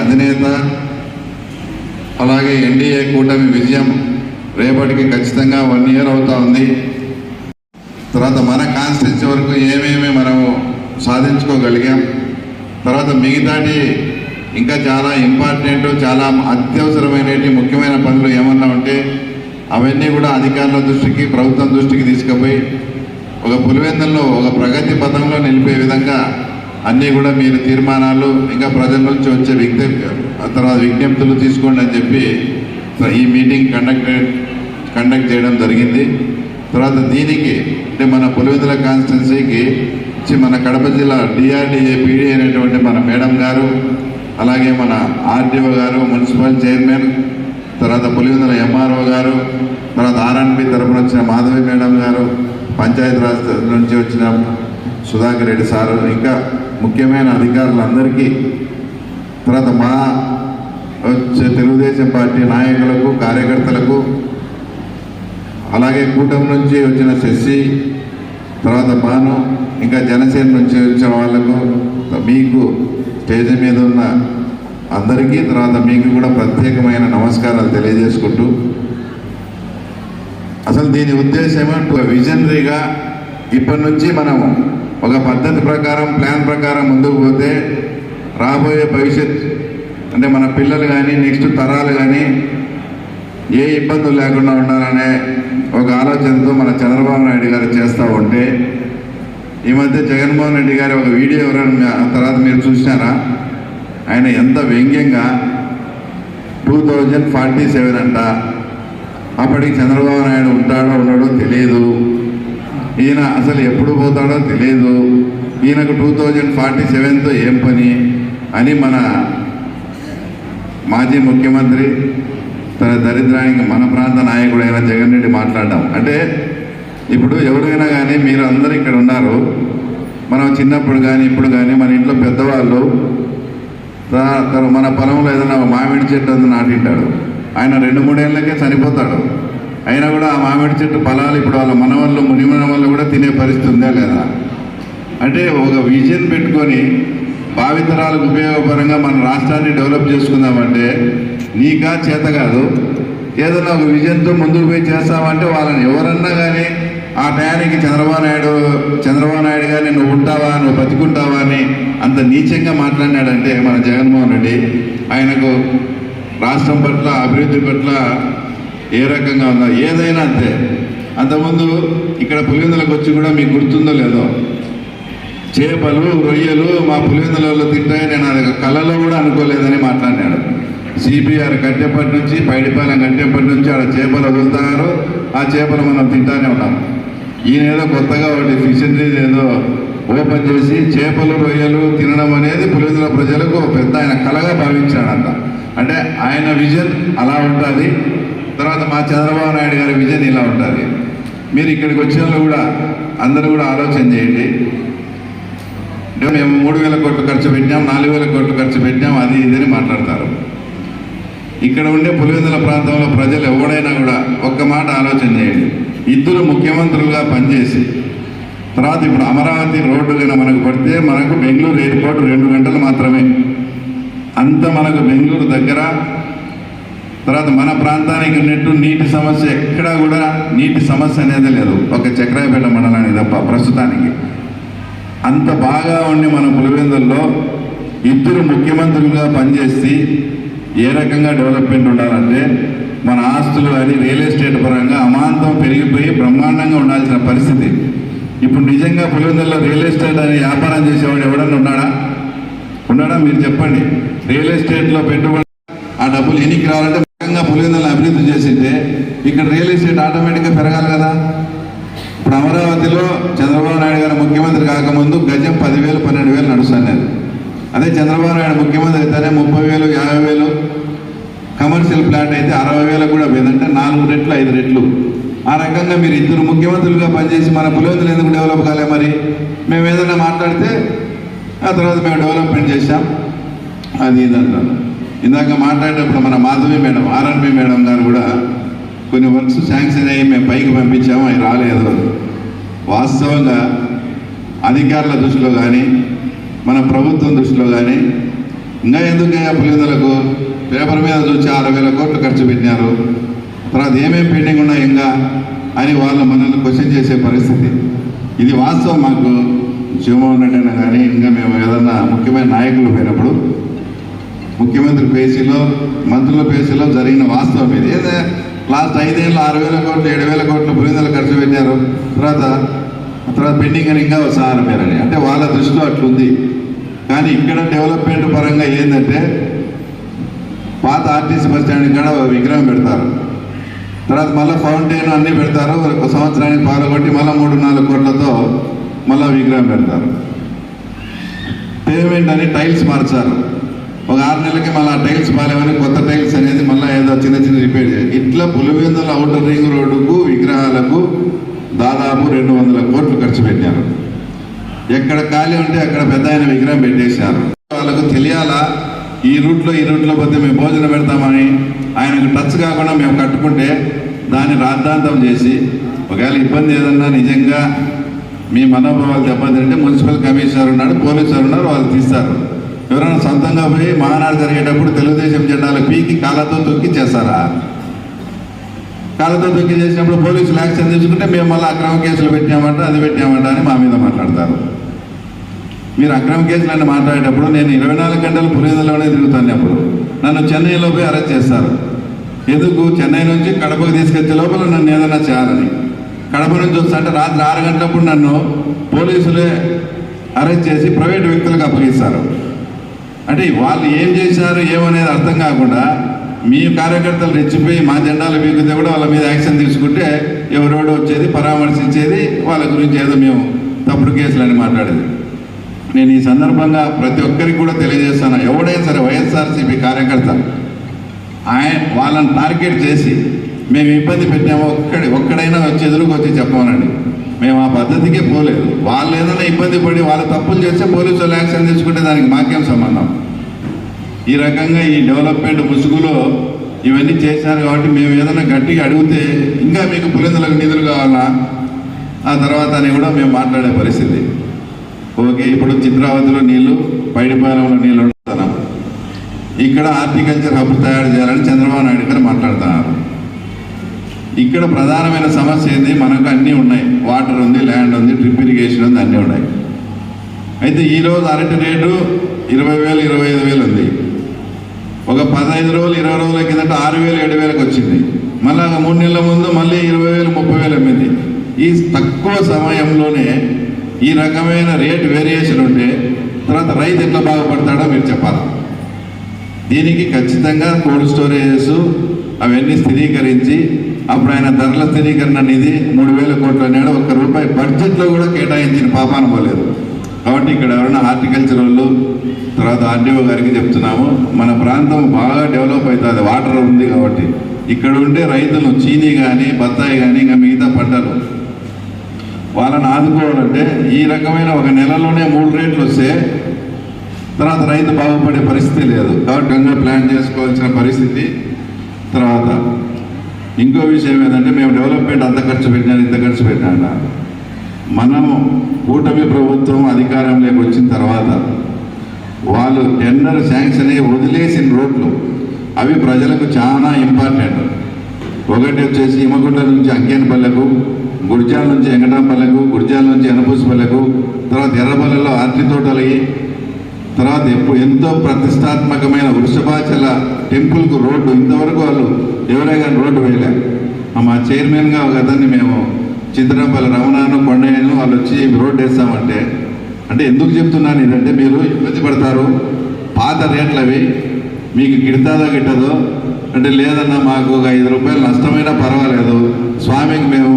అధినేత అలాగే ఎన్డీఏ కూటమి విజయం రేపటికి ఖచ్చితంగా వన్ ఇయర్ అవుతా ఉంది. తర్వాత మన కాన్స్టిట్యూన్సీ వరకు ఏమేమి మనము సాధించుకోగలిగాం. తర్వాత మిగతాటి ఇంకా చాలా ఇంపార్టెంట్ చాలా అత్యవసరమైనటి ముఖ్యమైన పనులు ఏమన్నా ఉంటే అవన్నీ కూడా అధికారుల దృష్టికి ప్రభుత్వం దృష్టికి తీసుకుపోయి ఒక పులివెందుల్లో ఒక ప్రగతి పథంలో నిలిపే విధంగా అన్నీ కూడా మీరు తీర్మానాలు ఇంకా ప్రజల నుంచి వచ్చే విజ్ఞప్తి తర్వాత విజ్ఞప్తులు తీసుకోండి అని చెప్పి ఈ మీటింగ్ కండక్ట్ కండక్ట్ చేయడం జరిగింది. తర్వాత దీనికి అంటే మన పులివెందుల కాన్స్టిట్యున్సీకి వచ్చి మన కడప జిల్లా డిఆర్డిఏ పీడీ అనేటువంటి మన మేడం గారు అలాగే మన ఆర్డీఓ గారు మున్సిపల్ చైర్మన్ తర్వాత పులివెందుల ఎంఆర్ఓ గారు తర్వాత ఆర్ఎన్బి తరపున వచ్చిన మాధవి మేడం గారు పంచాయతీరాజ్ నుంచి వచ్చిన సుధాకర్ రెడ్డి సారు ఇంకా ముఖ్యమైన అధికారులందరికీ తర్వాత మా వచ్చే తెలుగుదేశం పార్టీ నాయకులకు కార్యకర్తలకు అలాగే కూటమి నుంచి వచ్చిన శశి తర్వాత బాను ఇంకా జనసేన నుంచి వచ్చిన వాళ్ళకు మీకు స్టేజ్ మీద ఉన్న అందరికీ తర్వాత మీకు కూడా ప్రత్యేకమైన నమస్కారాలు తెలియజేసుకుంటూ అసలు దీని ఉద్దేశం ఒక విజనరీగా ఇప్పటి నుంచి మనం ఒక పద్ధతి ప్రకారం ప్లాన్ ప్రకారం ముందుకు పోతే రాబోయే భవిష్యత్ అంటే మన పిల్లలు కానీ నెక్స్ట్ తరాలు కానీ ఏ ఇబ్బందులు లేకుండా ఉండాలనే ఒక ఆలోచనతో మన చంద్రబాబు నాయుడు గారు చేస్తూ ఉంటే ఈ మధ్య జగన్మోహన్ రెడ్డి గారి ఒక వీడియో ఎవరైనా ఆ తర్వాత మీరు చూసినారా? ఆయన ఎంత వ్యంగ్యంగా టూ థౌజండ్ ఫార్టీ సెవెన్ అంట. అప్పటికి చంద్రబాబు నాయుడు ఉంటాడో ఉండడో తెలియదు. ఈయన అసలు ఎప్పుడు పోతాడో తెలియదు ఈయనకు టూ థౌజండ్ ఫార్టీ సెవెన్తో ఏం పని అని మన మాజీ ముఖ్యమంత్రి తన దరిద్రానికి మన ప్రాంత నాయకుడైన జగన్ రెడ్డి మాట్లాడడం. అంటే ఇప్పుడు ఎవరైనా కానీ మీరు అందరూ ఇక్కడ ఉన్నారు. మనం చిన్నప్పుడు కానీ ఇప్పుడు కానీ మన ఇంట్లో పెద్దవాళ్ళు తను మన పొలంలో ఏదైనా మామిడి చెట్టు అది నాటింటాడు. ఆయన రెండు మూడేళ్ళకే చనిపోతాడు. అయినా కూడా ఆ మామిడి చెట్టు ఫలాలు ఇప్పుడు వాళ్ళ మనవాళ్ళు ముని కూడా తినే పరిస్థితి ఉందా లేదా? అంటే ఒక విజన్ పెట్టుకొని భావితరాలకు ఉపయోగపరంగా మన రాష్ట్రాన్ని డెవలప్ చేసుకుందామంటే నీకా చేత కాదు. ఏదైనా ఒక విజన్తో ముందుకు పోయి చేస్తామంటే వాళ్ళని ఎవరన్నా కానీ ఆ టయానికి చంద్రబాబు నాయుడు చంద్రబాబు నాయుడు కానీ నువ్వు ఉంటావా నువ్వు బతుకుంటావా అని అంత నీచంగా మాట్లాడినాడంటే మన జగన్మోహన్ రెడ్డి ఆయనకు రాష్ట్రం పట్ల అభివృద్ధి పట్ల ఏ రకంగా ఉందో ఏదైనా అంతే. అంతకుముందు ఇక్కడ పులివెందులకు వచ్చి కూడా మీకు గుర్తుందో లేదో. చేపలు రొయ్యలు మా పులివెందులలో తింటాయి నేను అది కళలో కూడా అనుకోలేదని మాట్లాడినాడు. సిపిఆర్ కట్టేపటి నుంచి పైడిపాలెం కట్టేపటి నుంచి ఆడ చేపలు వదులుతున్నారు ఆ చేపలు మనం తింటానే ఉన్నాం ఈయన ఏదో కొత్తగా ఒకటి ఫిషరీస్ ఏదో ఓపెన్ చేసి చేపలు రొయ్యలు తినడం అనేది పులివెందుల ప్రజలకు పెద్ద ఆయన కళగా భావించాడంట. అంటే ఆయన విజన్ అలా ఉంటుంది. తర్వాత మా చంద్రబాబు నాయుడు గారి విజన్ ఇలా ఉంటుంది మీరు ఇక్కడికి వచ్చిన వాళ్ళు కూడా అందరూ కూడా ఆలోచన చేయండి. మేము మూడు వేల కోట్లు ఖర్చు పెట్టాం నాలుగు వేల కోట్లు ఖర్చు పెట్టాం అది ఇది అని మాట్లాడతారు. ఇక్కడ ఉండే పులివెందుల ప్రాంతంలో ప్రజలు ఎవడైనా కూడా ఒక్క మాట ఆలోచన చేయండి. ఇద్దరు ముఖ్యమంత్రులుగా పనిచేసి తర్వాత ఇప్పుడు అమరావతి రోడ్డు కనుక మనకు పడితే మనకు బెంగళూరు ఎయిర్పోర్ట్ రెండు గంటలు మాత్రమే. అంత మనకు బెంగళూరు దగ్గర తర్వాత మన ప్రాంతానికి ఉన్నట్టు నీటి సమస్య ఎక్కడా కూడా నీటి సమస్య అనేది లేదు. ఒక చక్రాయపేట మండలానికి తప్ప ప్రస్తుతానికి. అంత బాగా ఉండి మన పులివెందుల్లో ఇద్దరు ముఖ్యమంత్రులుగా పనిచేసి ఏ రకంగా డెవలప్మెంట్ ఉండాలంటే మన ఆస్తులు అని రియల్ ఎస్టేట్ పరంగా అమాంతం పెరిగిపోయి బ్రహ్మాండంగా ఉండాల్సిన పరిస్థితి. ఇప్పుడు నిజంగా పులివెందుల్లో రియల్ ఎస్టేట్ అని వ్యాపారం చేసేవాడు ఎవడన్నా ఉన్నాడా? ఉన్నాడా? మీరు చెప్పండి. రియల్ ఎస్టేట్లో పెట్టుబడి ఆ డబ్బులు ఎన్నికి రావాలంటే ముఖ్యంగా పులివెందులను అభివృద్ధి చేసింటే ఇక్కడ రియల్ ఎస్టేట్ ఆటోమేటిక్గా పెరగాలి కదా? ఇప్పుడు అమరావతిలో చంద్రబాబు నాయుడు గారు ముఖ్యమంత్రి కాకముందు గజం పదివేలు పన్నెండు వేలు నడుస్తున్నారు అదే చంద్రబాబు నాయుడు ముఖ్యమంత్రి అయితేనే ముప్పై వేలు యాభై వేలు కమర్షియల్ ప్లాట్ అయితే అరవై వేలకు కూడా పోయిందంటే నాలుగు రెట్లు ఐదు రెట్లు. ఆ రకంగా మీరు ఇద్దరు ముఖ్యమంత్రులుగా పనిచేసి మన పులివెందులు ఎందుకు డెవలప్ కాలే మరి? మేము ఏదైనా మాట్లాడితే ఆ తర్వాత మేము డెవలప్మెంట్ చేశాం అది ఇది ఇందాక మాట్లాడేటప్పుడు మన మాధవి మేడం ఆర్ఆర్బి మేడం గారు కూడా కొన్ని వర్క్స్ శాంక్షన్ అయ్యి మేము పైకి పంపించాము అవి రాలేదు. వాస్తవంగా అధికారుల దృష్టిలో కానీ మన ప్రభుత్వం దృష్టిలో కానీ ఇంకా ఎందుకయ్యా పులిదలకు పేపర్ మీద చూసి ఆరు వేల కోట్లు ఖర్చు పెట్టినారు. తర్వాత ఏమేమి పెండింగ్ ఉన్నాయి ఇంకా అని వాళ్ళు మనల్ని క్వశ్చన్ చేసే పరిస్థితి. ఇది వాస్తవం మాకు. జీవం రెడ్డి కానీ ఇంకా మేము ఏదన్నా ముఖ్యమైన నాయకులు పోయినప్పుడు ముఖ్యమంత్రి పేసీలో మంత్రుల పేసీలో జరిగిన వాస్తవం ఇది. ఏదే? లాస్ట్ ఐదేళ్ళు ఆరు వేల కోట్లు ఏడు వేల కోట్లు పులిందలు ఖర్చు పెట్టారు. తర్వాత తర్వాత పెండింగ్ అని ఇంకా సార్ అంటే వాళ్ళ దృష్టిలో అట్లుంది. కానీ ఇక్కడ డెవలప్మెంట్ పరంగా ఏంటంటే పాత ఆర్టీసీ బస్ స్టాండ్ కాడ విగ్రహం పెడతారు. తర్వాత మళ్ళీ ఫౌంటైన్ అన్నీ పెడతారు. ఒక సంవత్సరానికి పాల్గొట్టి మళ్ళీ మూడు నాలుగు కోట్లతో మళ్ళీ విగ్రహం పెడతారు. పేమెంట్ అని టైల్స్ మార్చారు. ఒక ఆరు నెలలకి మళ్ళీ టైల్స్ బాగాలేవని కొత్త టైల్స్ అనేది మళ్ళీ ఏదో చిన్న చిన్న రిపేర్ చేయాలి ఇట్లా పులివెందుల అవుటర్ రింగ్ రోడ్డుకు విగ్రహాలకు దాదాపు రెండు వందల కోట్లు ఖర్చు పెట్టారు. ఎక్కడ ఖాళీ ఉంటే అక్కడ పెద్ద ఆయన విగ్రహం పెట్టేశారు. వాళ్ళకు తెలియాలా ఈ రూట్లో ఈ రూట్లో పోతే మేము భోజనం పెడతామని ఆయనకు టచ్ కాకుండా మేము కట్టుకుంటే దాన్ని రాద్ధాంతం చేసి ఒకవేళ ఇబ్బంది ఏదన్నా నిజంగా మీ మనోభావాలు దెబ్బతింటే మున్సిపల్ కమిషనర్ ఉన్నాడు పోలీసులు ఉన్నారు వాళ్ళు తీస్తారు. ఎవరైనా సొంతంగా పోయి మహానాడు జరిగేటప్పుడు తెలుగుదేశం జెండాలు పీకి కాళ్ళతో తొక్కి చేస్తారా? కాళ్ళతో తొక్కి చేసినప్పుడు పోలీసులు యాక్షన్ తీసుకుంటే మేము మళ్ళీ అక్రమ కేసులు పెట్టామంట అది పెట్టామంట అని మా మీద మాట్లాడతారు. మీరు అక్రమ కేసులన్నీ మాట్లాడేటప్పుడు నేను ఇరవై నాలుగు గంటలు పులివెందులోనే తిరుగుతాను అప్పుడు. నన్ను చెన్నైలో పోయి అరెస్ట్ చేస్తారు. ఎందుకు? చెన్నై నుంచి కడపకు తీసుకొచ్చే లోపల నన్ను ఏదైనా చేయాలని. కడప నుంచి వస్తుంటే రాత్రి ఆరు గంటలప్పుడు నన్ను పోలీసులే అరెస్ట్ చేసి ప్రైవేట్ వ్యక్తులకు అప్పగిస్తారు. అంటే వాళ్ళు ఏం చేశారు ఏమనేది అర్థం కాకుండా మీ కార్యకర్తలు రెచ్చిపోయి మా జెండాలు పీకితే కూడా వాళ్ళ మీద యాక్షన్ తీసుకుంటే ఎవరెవడో వచ్చేది పరామర్శించేది వాళ్ళ గురించి ఏదో మేము తప్పుడు కేసులని మాట్లాడేది. నేను ఈ సందర్భంగా ప్రతి ఒక్కరికి కూడా తెలియజేస్తాను. ఎవడైనా సరే వైఎస్ఆర్సీపీ కార్యకర్త ఆయన వాళ్ళని టార్గెట్ చేసి మేము ఇబ్బంది పెట్టామో ఒక్కడి ఒక్కడైనా వచ్చి ఎదురుకు వచ్చి చెప్పమనండి. మేము ఆ పద్ధతికే పోలేదు. వాళ్ళు ఏదైనా ఇబ్బంది పడి వాళ్ళు తప్పులు చేస్తే పోలీసు వాళ్ళు యాక్షన్ తీసుకుంటే దానికి మాకేం సంబంధం? ఈ రకంగా ఈ డెవలప్మెంట్ ముసుగులో ఇవన్నీ చేశారు కాబట్టి మేము ఏదైనా గట్టిగా అడిగితే ఇంకా మీకు పులిందులకు నిధులు కావాలా? ఆ తర్వాత అని కూడా మేము మాట్లాడే పరిస్థితి. ఓకే ఇప్పుడు చిత్రావతిలో నీళ్ళు పైడిపాలెంలో నీళ్ళు ఉంటున్నాం ఇక్కడ హార్టికల్చర్ హబ్ తయారు చేయాలని చంద్రబాబు నాయుడు గారు మాట్లాడుతున్నారు. ఇక్కడ ప్రధానమైన సమస్య ఏంది? మనకు అన్నీ ఉన్నాయి. వాటర్ ఉంది ల్యాండ్ ఉంది డ్రిప్ ఇరిగేషన్ ఉంది అన్నీ ఉన్నాయి. అయితే ఈరోజు అరటి రేటు ఇరవై వేలు ఇరవై ఐదు వేలు ఉంది. ఒక పదహైదు రోజులు ఇరవై రోజుల కిందట ఆరు వేలు ఏడు వేలకు వచ్చింది. మళ్ళీ ఒక మూడు నెలల ముందు మళ్ళీ ఇరవై వేలు ముప్పై వేలు అమ్మింది. ఈ తక్కువ సమయంలోనే ఈ రకమైన రేట్ వేరియేషన్ ఉంటే తర్వాత రైతు ఎట్లా బాగుపడతాడో మీరు చెప్పాలి. దీనికి ఖచ్చితంగా కోల్డ్ స్టోరేజెస్ అవన్నీ స్థిరీకరించి అప్పుడు ఆయన ధరల స్థిరీకరణ నిధి మూడు వేల కోట్ల నేడ ఒక్క రూపాయి బడ్జెట్లో కూడా కేటాయించిన పాపాన పోలేదు కాబట్టి ఇక్కడ ఎవరైనా హార్టికల్చర్ వాళ్ళు తర్వాత ఆర్డీఓ గారికి చెప్తున్నాము మన ప్రాంతం బాగా డెవలప్ అవుతుంది వాటర్ ఉంది కాబట్టి. ఇక్కడ ఉండే రైతులు చీనీ కానీ బత్తాయి కానీ ఇంకా మిగతా పంటలు వాళ్ళని ఆదుకోవాలంటే ఈ రకమైన ఒక నెలలోనే మూడు రేట్లు వస్తే తర్వాత రైతు బాగుపడే పరిస్థితి లేదు. కాబట్టి గంగా ప్లాన్ చేసుకోవాల్సిన పరిస్థితి తర్వాత. ఇంకో విషయం ఏంటంటే మేము డెవలప్మెంట్ అంత ఖర్చు పెట్టినా ఇంత ఖర్చు పెట్టినా మనము కూటమి ప్రభుత్వం అధికారంలోకి వచ్చిన తర్వాత వాళ్ళు టెండర్ శాంక్షన్ అయ్యి వదిలేసిన రోడ్లు అవి ప్రజలకు చాలా ఇంపార్టెంట్. ఒకటి వచ్చేసి హిమగుండ నుంచి అంకేనపల్లెకు గుర్జాల నుంచి వెంకటాంపల్లెకు గుర్జాల నుంచి ఎనపూసిపల్లెకు తర్వాత ఎర్రపల్లెలో అరటి తోటలయ్యి తర్వాత ఎప్పుడు ఎంతో ప్రతిష్టాత్మకమైన వృషభాచల టెంపుల్కు రోడ్డు. ఇంతవరకు వాళ్ళు ఎవరే కానీ రోడ్డు వేయలే. మా చైర్మన్గా ఒక అతన్ని మేము చింతరాపల్లి రమణాను కొండయ్యను వాళ్ళు వచ్చి రోడ్డు వేస్తామంటే అంటే ఎందుకు చెప్తున్నాను ఇదంటే మీరు ఇబ్బంది పడతారు పాత రేట్లు అవి మీకు గిడతాదో గిట్టదో అంటే లేదన్నా మాకు ఒక ఐదు రూపాయలు నష్టమైనా పర్వాలేదు స్వామికి మేము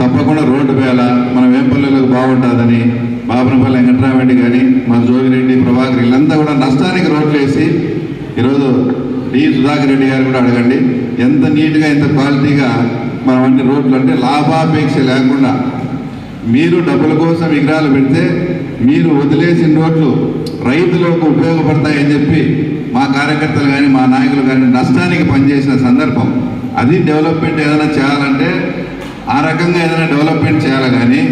తప్పకుండా రోడ్డు వేయాలా మన వేంపల్లిలకు బాగుంటుందని బాబనపల్లి వెంకట్రామరెడ్డి కానీ మన జోగిరెడ్డి ప్రభాకర్ వీళ్ళంతా కూడా నష్టానికి రోడ్లు వేసి ఈరోజు డి సుధాకర్ రెడ్డి గారు కూడా అడగండి. ఎంత నీట్గా ఎంత క్వాలిటీగా మనం అన్ని రోడ్లు అంటే లాభాపేక్ష లేకుండా మీరు డబ్బుల కోసం విగ్రహాలు పెడితే మీరు వదిలేసిన రోడ్లు రైతులకు ఉపయోగపడతాయని చెప్పి మా కార్యకర్తలు కానీ మా నాయకులు కానీ నష్టానికి పనిచేసిన సందర్భం. అది డెవలప్మెంట్ ఏదైనా చేయాలంటే ఆ రకంగా ఏదైనా డెవలప్మెంట్ చేయాలి కానీ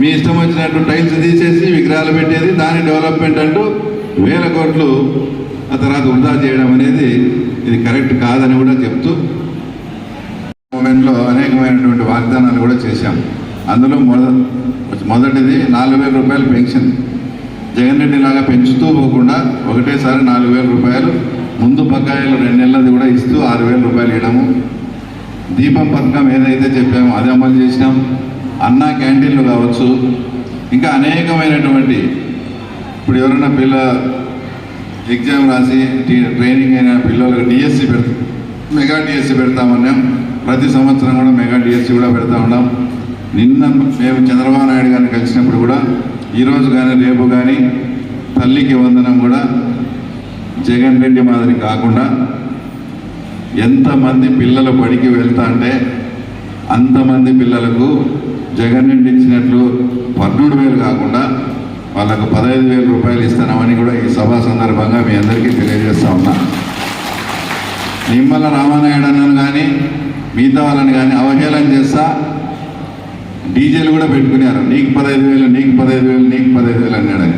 మీ ఇష్టం వచ్చినట్టు టైల్స్ తీసేసి విగ్రహాలు పెట్టేది దాని డెవలప్మెంట్ అంటూ వేల కోట్లు ఆ తర్వాత వృధా చేయడం అనేది ఇది కరెక్ట్ కాదని కూడా చెప్తూ మూమెంట్లో అనేకమైనటువంటి వాగ్దానాలు కూడా చేశాం. అందులో మొద మొదటిది నాలుగు వేల రూపాయలు పెన్షన్. జగన్ రెడ్డి లాగా పెంచుతూ పోకుండా ఒకటేసారి నాలుగు వేల రూపాయలు ముందు బకాయిలు రెండు నెలలది కూడా ఇస్తూ ఆరు వేల రూపాయలు ఇవ్వడము. దీపం పథకం ఏదైతే చెప్పామో అది అమలు చేసినాం. అన్నా క్యాంటీన్లు కావచ్చు. ఇంకా అనేకమైనటువంటి ఇప్పుడు ఎవరైనా పిల్ల ఎగ్జామ్ రాసి ట్రైనింగ్ అయిన పిల్లలకు డిఎస్సి పెడతాం మెగా డిఎస్సి పెడతామన్నాం ప్రతి సంవత్సరం కూడా మెగా డిఎస్సి కూడా పెడతా ఉన్నాం. నిన్న మేము చంద్రబాబు నాయుడు గారిని కలిసినప్పుడు కూడా ఈరోజు కానీ రేపు కానీ తల్లికి వందనం కూడా జగన్ రెడ్డి మాదిరి కాకుండా ఎంతమంది పిల్లలు బడికి వెళ్తా అంటే అంతమంది పిల్లలకు జగన్ రెడ్డి ఇచ్చినట్లు పన్నెండు వేలు కాకుండా వాళ్ళకు పదహైదు వేల రూపాయలు ఇస్తామని కూడా ఈ సభ సందర్భంగా మీ అందరికీ తెలియజేస్తా ఉన్నా. నిమ్మల రామానాయుడు అన్నను కానీ మిగతా వాళ్ళని కానీ అవహేళన చేస్తా డీజేలు కూడా పెట్టుకున్నారు. నీకు పదహైదు వేలు నీకు పదహైదు వేలు నీకు పదహైదు వేలు అన్నాడు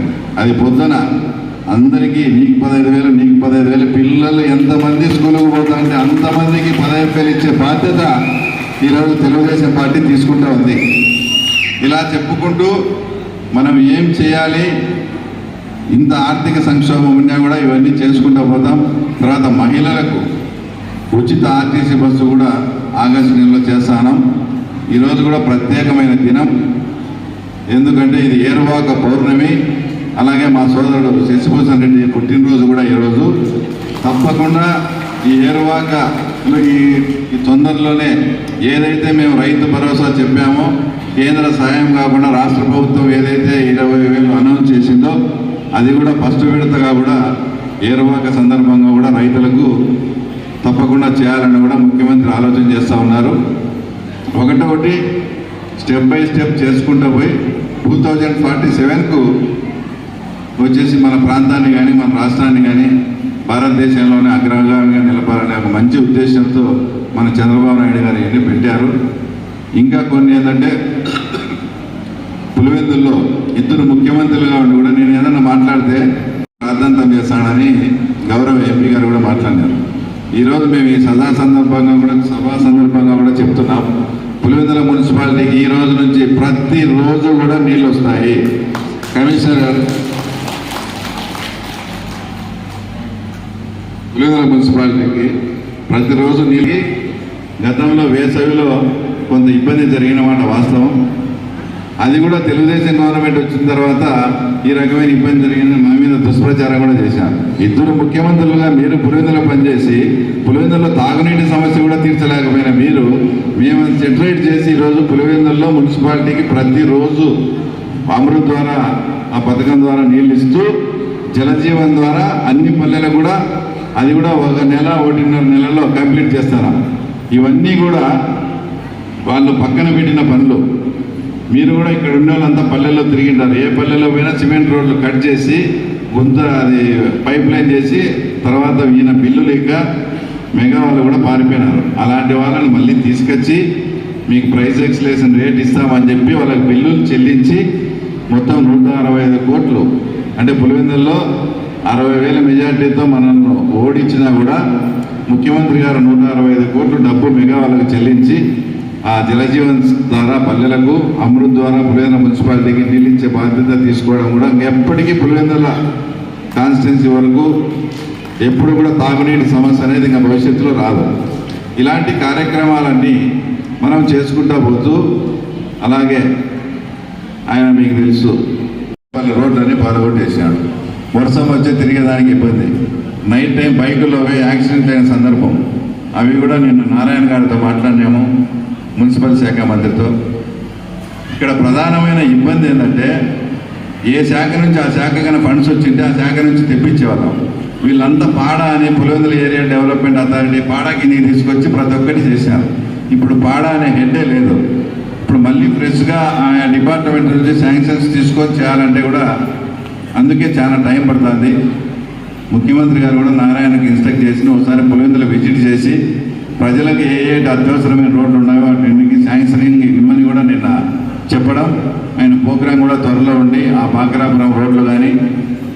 అది పొద్దున అందరికీ నీకు పదహైదు వేలు నీకు పదహైదు వేలు. పిల్లలు ఎంతమంది స్కూల్కి పోతా అంటే అంతమందికి పదహైదు వేలు ఇచ్చే బాధ్యత ఈరోజు తెలుగుదేశం పార్టీ తీసుకుంటా ఉంది. ఇలా చెప్పుకుంటూ మనం ఏం చేయాలి? ఇంత ఆర్థిక సంక్షోభం ఉన్నా కూడా ఇవన్నీ చేసుకుంటూ పోతాం. తర్వాత మహిళలకు ఉచిత ఆర్టీసీ బస్సు కూడా ఆగస్టు నెలలో చేస్తాను. ఈరోజు కూడా ప్రత్యేకమైన దినం. ఎందుకంటే ఇది ఏరువాక పౌర్ణమి. అలాగే మా సోదరుడు శశిభూషణ్ రెడ్డి పుట్టినరోజు కూడా ఈరోజు తప్పకుండా ఈ ఏరువాక ఈ ఈ తొందరలోనే ఏదైతే మేము రైతు భరోసా చెప్పామో కేంద్ర సహాయం కాకుండా రాష్ట్ర ప్రభుత్వం ఏదైతే ఇరవై వేలు అనౌన్స్ చేసిందో అది కూడా ఫస్ట్ విడతగా కూడా ఏర్వాక సందర్భంగా కూడా రైతులకు తప్పకుండా చేయాలని కూడా ముఖ్యమంత్రి ఆలోచన చేస్తూ ఉన్నారు. ఒకటొకటి స్టెప్ బై స్టెప్ చేసుకుంటూ పోయి టూ థౌజండ్ ఫార్టీ సెవెన్కు వచ్చేసి మన ప్రాంతాన్ని కానీ మన రాష్ట్రాన్ని కానీ భారతదేశంలోనే అగ్రగామిగా నిలపాలనే ఒక మంచి ఉద్దేశంతో మన చంద్రబాబు నాయుడు గారు ఇవన్నీ పెట్టారు. ఇంకా కొన్ని ఏంటంటే పులివెందుల్లో ఇద్దరు ముఖ్యమంత్రులుగా ఉండి కూడా నేను ఏదన్నా మాట్లాడితే ప్రార్థంతం చేస్తానని గౌరవ ఎంపీ గారు కూడా మాట్లాడినారు. ఈరోజు మేము ఈ సదా సందర్భంగా కూడా సభా సందర్భంగా కూడా చెప్తున్నాం. పులివెందుల మున్సిపాలిటీకి ఈ రోజు నుంచి ప్రతి రోజు కూడా నీళ్ళు వస్తాయి. కమిషనర్ గారు పులివెందుల మున్సిపాలిటీకి ప్రతిరోజు నీళ్ళు గతంలో వేసవిలో కొంత ఇబ్బంది జరిగిన మాట వాస్తవం. అది కూడా తెలుగుదేశం గవర్నమెంట్ వచ్చిన తర్వాత ఈ రకమైన ఇబ్బంది జరిగిందని మా మీద దుష్ప్రచారం కూడా చేశారు. ఇద్దరు ముఖ్యమంత్రులుగా మీరు పులివెందులో పనిచేసి పులివెందుల్లో తాగునీటి సమస్య కూడా తీర్చలేకపోయిన మీరు మేము సెటరేట్ చేసి ఈరోజు పులివెందుల్లో మున్సిపాలిటీకి ప్రతిరోజు అమృత్ ద్వారా ఆ పథకం ద్వారా నీళ్ళు ఇస్తూ జలజీవన్ ద్వారా అన్ని పల్లెలకు కూడా అది కూడా ఒక నెల ఒకటిన్నర నెలలో కంప్లీట్ చేస్తారా? ఇవన్నీ కూడా వాళ్ళు పక్కన పెట్టిన పనులు. మీరు కూడా ఇక్కడ ఉండే వాళ్ళంతా పల్లెల్లో తిరిగింటారు. ఏ పల్లెలో పోయినా సిమెంట్ రోడ్లు కట్ చేసి గుంత అది పైప్ లైన్ చేసి తర్వాత ఈయన బిల్లు లేక మెగా వాళ్ళు కూడా పారిపోయినారు. అలాంటి వాళ్ళని మళ్ళీ తీసుకొచ్చి మీకు ప్రైస్ ఎక్స్లేషన్ రేట్ ఇస్తామని చెప్పి వాళ్ళకి బిల్లులు చెల్లించి మొత్తం నూట అరవై ఐదు కోట్లు. అంటే పులివెందుల్లో అరవై వేల మెజార్టీతో మనల్ని ఓడించినా కూడా ముఖ్యమంత్రి గారు నూట అరవై ఐదు కోట్లు డబ్బు మెగా వాళ్ళకి చెల్లించి ఆ జలజీవన్ ద్వారా పల్లెలకు అమృత్ ద్వారా పులివెందుల మున్సిపాలిటీకి నీళ్ళిచ్చే బాధ్యత తీసుకోవడం కూడా ఎప్పటికీ పులివెందుల కాన్స్టిట్యున్సీ వరకు ఎప్పుడు కూడా తాగునీటి సమస్య అనేది ఇంకా భవిష్యత్తులో రాదు. ఇలాంటి కార్యక్రమాలన్నీ మనం చేసుకుంటా పోతూ అలాగే ఆయన మీకు తెలుసు వాళ్ళ రోడ్లన్నీ పాల్గొట్టేశాడు వర్షం వచ్చి తిరిగేదానికి ఇబ్బంది. నైట్ టైం బైకుల్లో పోయి యాక్సిడెంట్ అయిన సందర్భం. అవి కూడా నిన్న నారాయణ గారితో మాట్లాడినాము. మున్సిపల్ శాఖ మంత్రితో ఇక్కడ ప్రధానమైన ఇబ్బంది ఏంటంటే ఏ శాఖ నుంచి ఆ శాఖ కన్నా ఫండ్స్ వచ్చింటే ఆ శాఖ నుంచి తెప్పించేవాళ్ళం. వీళ్ళంతా పాడా అని పులివెందుల ఏరియా డెవలప్మెంట్ అథారిటీ పాడాకి నీరు తీసుకొచ్చి ప్రతి ఒక్కటి చేశారు. ఇప్పుడు పాడా అనే హెడ్డే లేదు. ఇప్పుడు మళ్ళీ ఫ్రెష్గా ఆయా డిపార్ట్మెంట్ నుంచి శాంక్షన్స్ తీసుకొని చేయాలంటే కూడా అందుకే చాలా టైం పడుతుంది. ముఖ్యమంత్రి గారు కూడా నారాయణకి ఇన్స్ట్రక్ట్ చేసి ఒకసారి పులివెందులు విజిట్ చేసి ప్రజలకు ఏ ఏ అత్యవసరమైన రోడ్లు ఉన్నాయో వాటికి శాంక్షనింగ్ ఇమ్మని కూడా నిన్న చెప్పడం. ఆయన ప్రోగ్రాం కూడా త్వరలో ఉండి ఆ పాకరాపురం రోడ్లు కానీ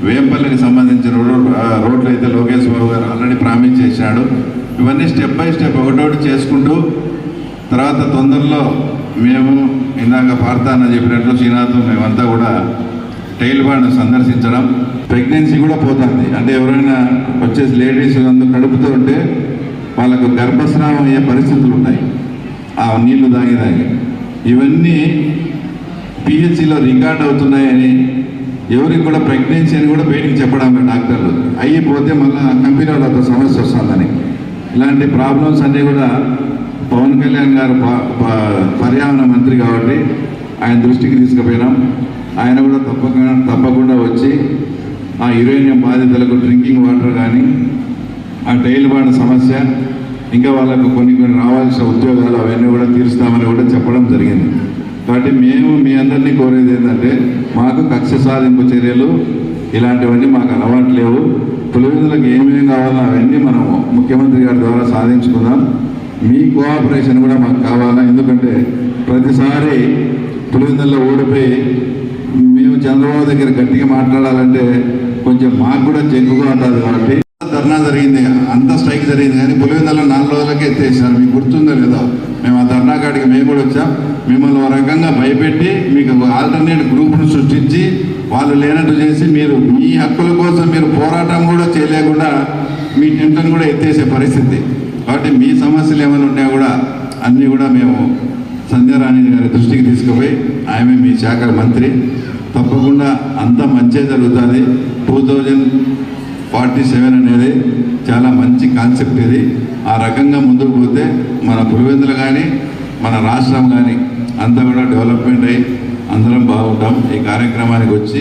వేంపల్లికి సంబంధించిన ఆ, రోడ్లు అయితే లోకేష్ బాబు గారు ఆల్రెడీ ప్రామిస్ చేశాడు. ఇవన్నీ స్టెప్ బై స్టెప్ ఒకటోటి చేసుకుంటూ తర్వాత తొందరలో మేము ఇందాక పార్తాన చెప్పినట్లు శ్రీనాథ్ మేమంతా కూడా టైల్ బాండ్ సందర్శించడం. ప్రెగ్నెన్సీ కూడా పోతుంది. అంటే ఎవరైనా వచ్చేసి లేడీస్ అందరూ కడుపుతూ ఉంటే వాళ్ళకు గర్భస్రావం అయ్యే పరిస్థితులు ఉన్నాయి ఆ నీళ్ళు తాగి దాగి ఇవన్నీ పిహెచ్సిలో రికార్డ్ అవుతున్నాయని ఎవరికి కూడా ప్రెగ్నెన్సీ అని కూడా బయటికి చెప్పడం డాక్టర్లు. అయిపోతే మళ్ళీ కంపెనీ వాళ్ళతో సమస్య వస్తుందని. ఇలాంటి ప్రాబ్లమ్స్ అన్నీ కూడా పవన్ కళ్యాణ్ గారు ప- ప- పర్యావరణ మంత్రి కాబట్టి ఆయన దృష్టికి తీసుకుపోయినాం. ఆయన కూడా తప్పకుండా తప్పకుండా వచ్చి ఆ యురేనియం బాధితులకు డ్రింకింగ్ వాటర్ కానీ ఆ టైల్ బాండ్ సమస్య. ఇంకా వాళ్ళకు కొన్ని కొన్ని రావాల్సిన ఉద్యోగాలు అవన్నీ కూడా తీరుస్తామని కూడా చెప్పడం జరిగింది. కాబట్టి మేము మీ అందరినీ కోరేది ఏంటంటే మాకు కక్ష సాధింపు చర్యలు ఇలాంటివన్నీ మాకు అలవాటు లేవు. పులివెందులకు ఏమేమి కావాలో అవన్నీ మనం ముఖ్యమంత్రి గారి ద్వారా సాధించుకుందాం. మీ కోఆపరేషన్ కూడా మాకు కావాలా? ఎందుకంటే ప్రతిసారి పులివెందుల్లో ఓడిపోయి మేము చంద్రబాబు దగ్గర గట్టిగా మాట్లాడాలంటే కొంచెం మాకు కూడా చెక్కుగా ఉంటుంది కాబట్టి ధర్నా జరిగింది అంత స్ట్రైక్ జరిగింది. కానీ పులివెందులో నాలుగు రోజులకే ఎత్తేసారు. మీకు గుర్తుందో లేదో? మేము ఆ ధర్నా కాడికి మేము కూడా వచ్చాం. మిమ్మల్ని ఒక రకంగా భయపెట్టి మీకు ఆల్టర్నేట్ గ్రూప్ను సృష్టించి వాళ్ళు లేనట్టు చేసి మీరు మీ హక్కుల కోసం మీరు పోరాటం కూడా చేయలేకుండా మీ టెంట్లను కూడా ఎత్తేసే పరిస్థితి. కాబట్టి మీ సమస్యలు ఏమైనా ఉన్నా కూడా అన్నీ కూడా మేము సంధ్యారాణి గారి దృష్టికి తీసుకుపోయి ఆమె మీ శాఖ మంత్రి. తప్పకుండా అంత మంచే జరుగుతుంది. టూ థౌజండ్ ఫార్టీ సెవెన్ అనేది చాలా మంచి కాన్సెప్ట్ ఇది. ఆ రకంగా ముందుకు పోతే మన పులివెందులు కానీ మన రాష్ట్రం కానీ అంతా కూడా డెవలప్మెంట్ అయ్యి అందరం బాగుంటాం. ఈ కార్యక్రమానికి వచ్చి